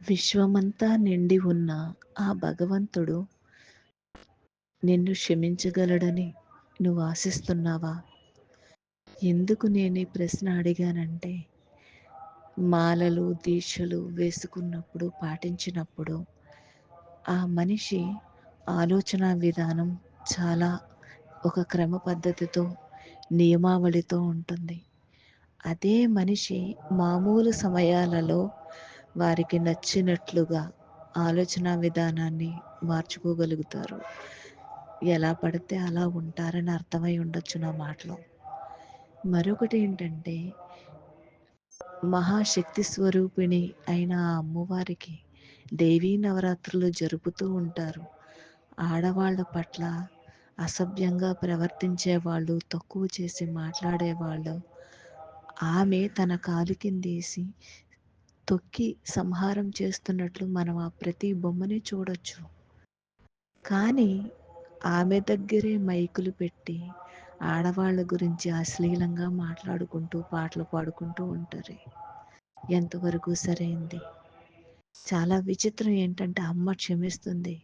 విశ్వమంతా నిండి ఉన్న ఆ భగవంతుడు నిన్ను క్షమించగలడని నువ్వు ఆశిస్తున్నావా? ఎందుకు నేను ఈ ప్రశ్న అడిగానంటే మాలలు దీక్షలు వేసుకున్నప్పుడు పాటించినప్పుడు ఆ మనిషి ఆలోచన విధానం చాలా ఒక క్రమ పద్ధతితో నియమావళితో ఉంటుంది. అదే మనిషి మామూలు సమయాలలో వారికి నచ్చినట్లుగా ఆలోచన విధానాన్ని మార్చుకోగలుగుతారు. ఎలా పడితే అలా ఉంటారని అర్థమై ఉండొచ్చు నా మాటలో. మరొకటి ఏంటంటే మహాశక్తి స్వరూపిణి అయిన ఆ అమ్మవారికి దేవీ నవరాత్రులు జరుపుతూ ఉంటారు. ఆడవాళ్ళ పట్ల అసభ్యంగా ప్రవర్తించే వాళ్ళు తక్కువ చేసి మాట్లాడేవాళ్ళు ఆమె తన కాలు కిందేసి తొక్కి సంహారం చేస్తున్నట్లు మనం ఆ ప్రతి బొమ్మని చూడొచ్చు. కానీ ఆమె దగ్గరే మైకులు పెట్టి ఆడవాళ్ళ గురించి అశ్లీలంగా మాట్లాడుకుంటూ పాటలు పాడుకుంటూ ఉంటారు ఎంతవరకు సరైంది? చాలా విచిత్రం ఏంటంటే అమ్మ క్షమిస్తుంది.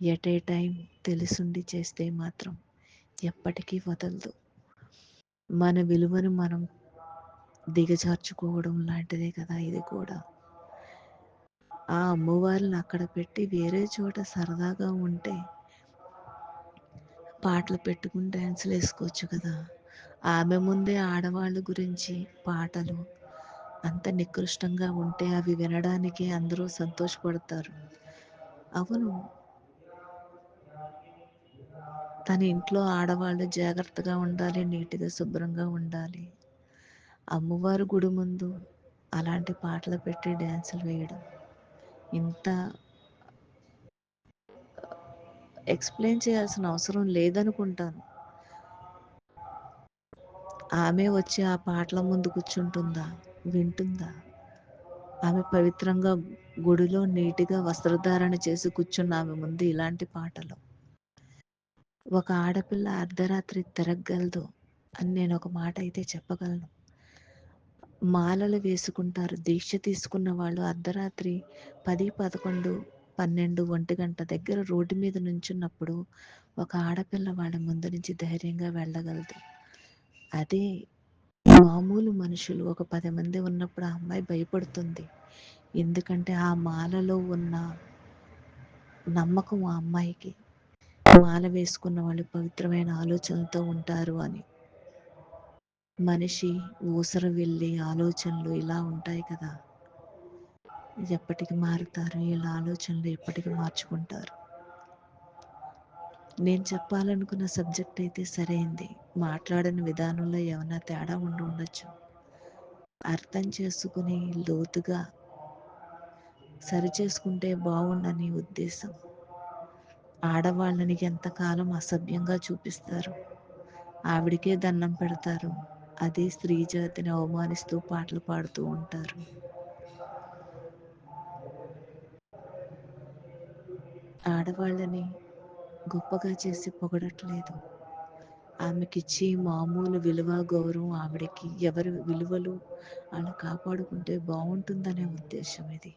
ఎట్ ఏ టైం తెలుసుండి చేస్తే మాత్రం ఎప్పటికీ వదలదు. మన విలువను మనం దిగజార్చుకోవడం లాంటిదే కదా ఇది కూడా. ఆ అమ్మవారిని అక్కడ పెట్టి వేరే చోట సరదాగా ఉంటే పాటలు పెట్టుకుని డ్యాన్సులు వేసుకోవచ్చు కదా. ఆమె ముందే ఆడవాళ్ళ గురించి పాటలు అంత నికృష్టంగా ఉంటే అవి వినడానికి అందరూ సంతోషపడతారు. అవును. తన ఇంట్లో ఆడవాళ్ళు జాగ్రత్తగా ఉండాలి నీట్గా శుభ్రంగా ఉండాలి. అమ్మవారి గుడి ముందు అలాంటి పాటలు పెట్టి డ్యాన్సులు వేయడం. ఇంత ఎక్స్ప్లెయిన్ చేయాల్సిన అవసరం లేదనుకుంటాను. ఆమె వచ్చి ఆ పాటల ముందు కూర్చుంటుందా? వింటుందా? ఆమె పవిత్రంగా గుడిలో నీటిగా వస్త్రధారణ చేసి కూర్చున్న ఆమె ముందు ఇలాంటి పాటలు. ఒక ఆడపిల్ల అర్ధరాత్రి తిరగగలదు అని నేను ఒక మాట అయితే చెప్పగలను. మాలలు వేసుకుంటారు. దీక్ష తీసుకున్న వాళ్ళు అర్ధరాత్రి పది పదకొండు పన్నెండు ఒంటి గంట దగ్గర రోడ్డు మీద నుంచున్నప్పుడు ఒక ఆడపిల్ల వాళ్ళ ముందు నుంచి ధైర్యంగా వెళ్ళగలదు. అదే మామూలు మనుషులు ఒక పది మంది ఉన్నప్పుడు ఆ అమ్మాయి భయపడుతుంది. ఎందుకంటే ఆ మాలలో ఉన్న నమ్మకం ఆ అమ్మాయికి. మాల వేసుకున్న వాళ్ళు పవిత్రమైన ఆలోచనలతో ఉంటారు అని. మనిషి ఊసర వెళ్ళి ఆలోచనలు ఇలా ఉంటాయి కదా. ఎప్పటికి మారుతారు? వీళ్ళ ఆలోచనలు ఎప్పటికి మార్చుకుంటారు? నేను చెప్పాలనుకున్న సబ్జెక్ట్ అయితే సరైంది. మాట్లాడిన విధానంలో ఏమైనా తేడా ఉండి ఉండొచ్చు. అర్థం చేసుకుని లోతుగా సరి చేసుకుంటే బాగుండని ఉద్దేశం. ఆడవాళ్ళని ఎంతకాలం అసభ్యంగా చూపిస్తారు? ఆవిడికే దండం పెడతారు. అదే స్త్రీ జాతిని అవమానిస్తూ పాటలు పాడుతూ ఉంటారు. ఆడవాళ్ళని గొప్పగా చేసి పొగడట్లేదు. ఆమెకిచ్చి మామూలు విలువ గౌరవం ఆవిడకి ఎవరి విలువలు వాళ్ళు కాపాడుకుంటే బాగుంటుందనే ఉద్దేశం ఇది.